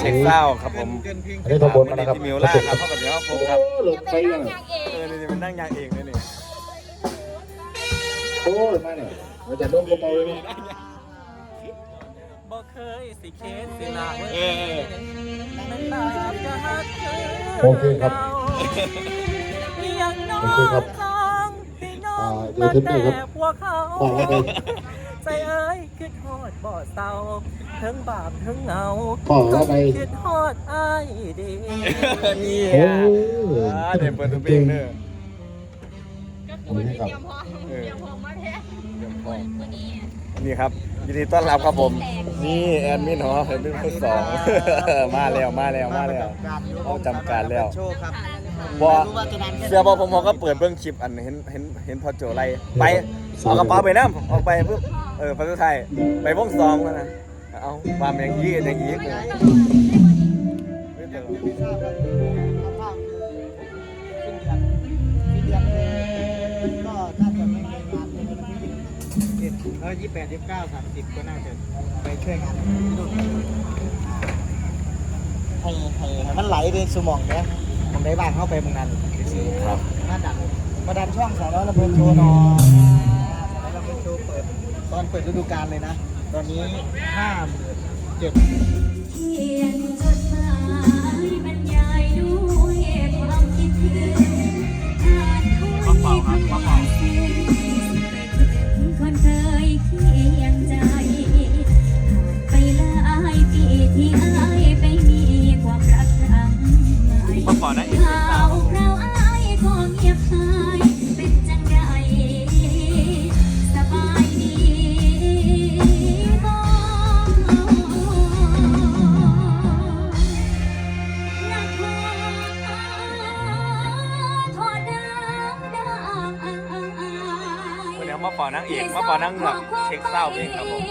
เช็คเศร้าครับผมอันนี้ทบนนะครับที่มิวล่าครับเข้ากับเดี๋ยวพบครับหลบไปเป็นยังนางเอกเออนี่มันนั่งยางเองเลยนี่โอ้ยมาเนี่ยเราจะโดนกระเป๋าเลยบ่เคยสิเค้นสิลาเออมันตายจะหักเธอโอเคครับยังน้องโอเคครับของพี่น้องอ่าเดี๋ยวขึ้นไปครับแต่พวกเขาขอไปใจเอ้ยคิดฮอดบ่เศร้า ทั้งบาปทั้งเหงาขอเข้าไป คิดฮอดอ้ายดีนี่โอ้อะยอ่าเดี๋ยวเปิดตัวเพลงเด้ออันนี้ครับเออมาแท้เดี๋ยวพอวันนี้นี่ครับยินดีต้อนรับครับผม นี่แอดมินหอเห็นเป็นคนสอง มาแล้วมาแล้วมาแล้ว เอาจำการแล้ว โชว์ครับบอเสื้อบอผมพอก็เปิดเบื้องคลิปอันเห็นเห็นเห็นพอโจไล่ไปเอากระเป๋าไปน้ำออกไปปุ๊บเออพระสุดท้ายไปวงซองแล้วนะ เอาความอย่างยี่อย่างยี่เลยไม่เจอไม่าบว่าคร่าวๆคือสิ้นเดือนสิ้นเดือนก็น่าจะไม่มีงานในวันที่ยี่สิบเออยี่แปดยี่เก้าสามสิบก็น่าจะไปช่วยงานที่นู่นให้ให้มันไหลไปสมองเนี่ยผมได้บ้านเข้าไปมืองนั้นครับมาดันมาดันช่องสาวน้อยระเบิดโชว์นอยสาวน้อยระเบิดโชว์เปิดตอนเปิดฤดูกาลเลยนะ ตอนนี้ห้าหมื่นเจ็ด มาฝอนั่งเอกมาฝอนั่งเหงือกเช็คเศร้าเองครับผม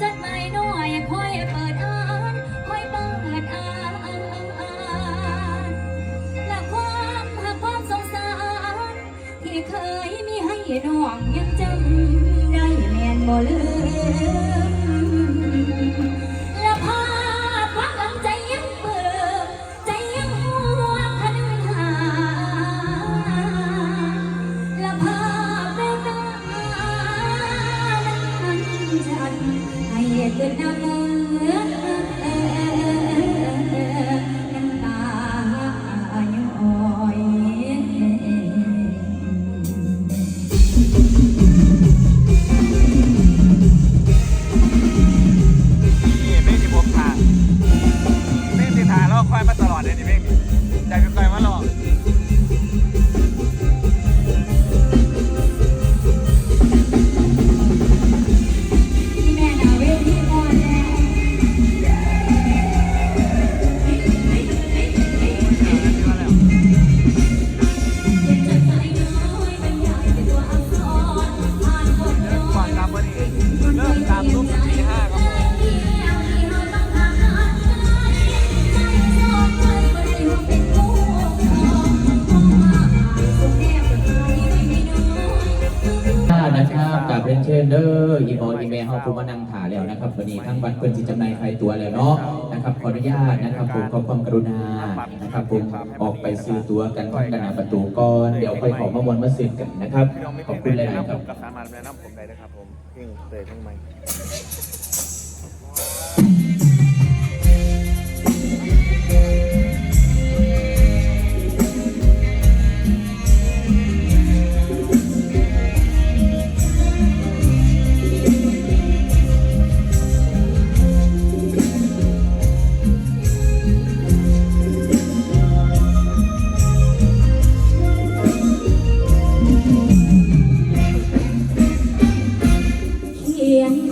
จดหมายน้อยค่อยเปิดอ่านค่อยเปิดอ่านและความหาความสงสารที่เคยมีให้น้องยังจำได้แม่นบ่ลืม ให้ ครับกับเป็นเชนเดอร์อีบอลอีเมลเฮาผมมานั่งถ่าแล้วนะครับวันนี้ทั้งวันเปิดจิจำหน่ายใครตัวแล้วเนาะนะครับขออนุญาตนะครับผมขอความกรุณานะครับผมออกไปซื้อตัวกันทั้งกันหน้าประตูก่อนเดี๋ยวค่อยขอมามวลมาซื้อกันนะครับขอบคุณหลายนะๆครับ กับสามารถแนะนำผมได้นะครับผมเพ่งเตยเพลงใหม่ tiếng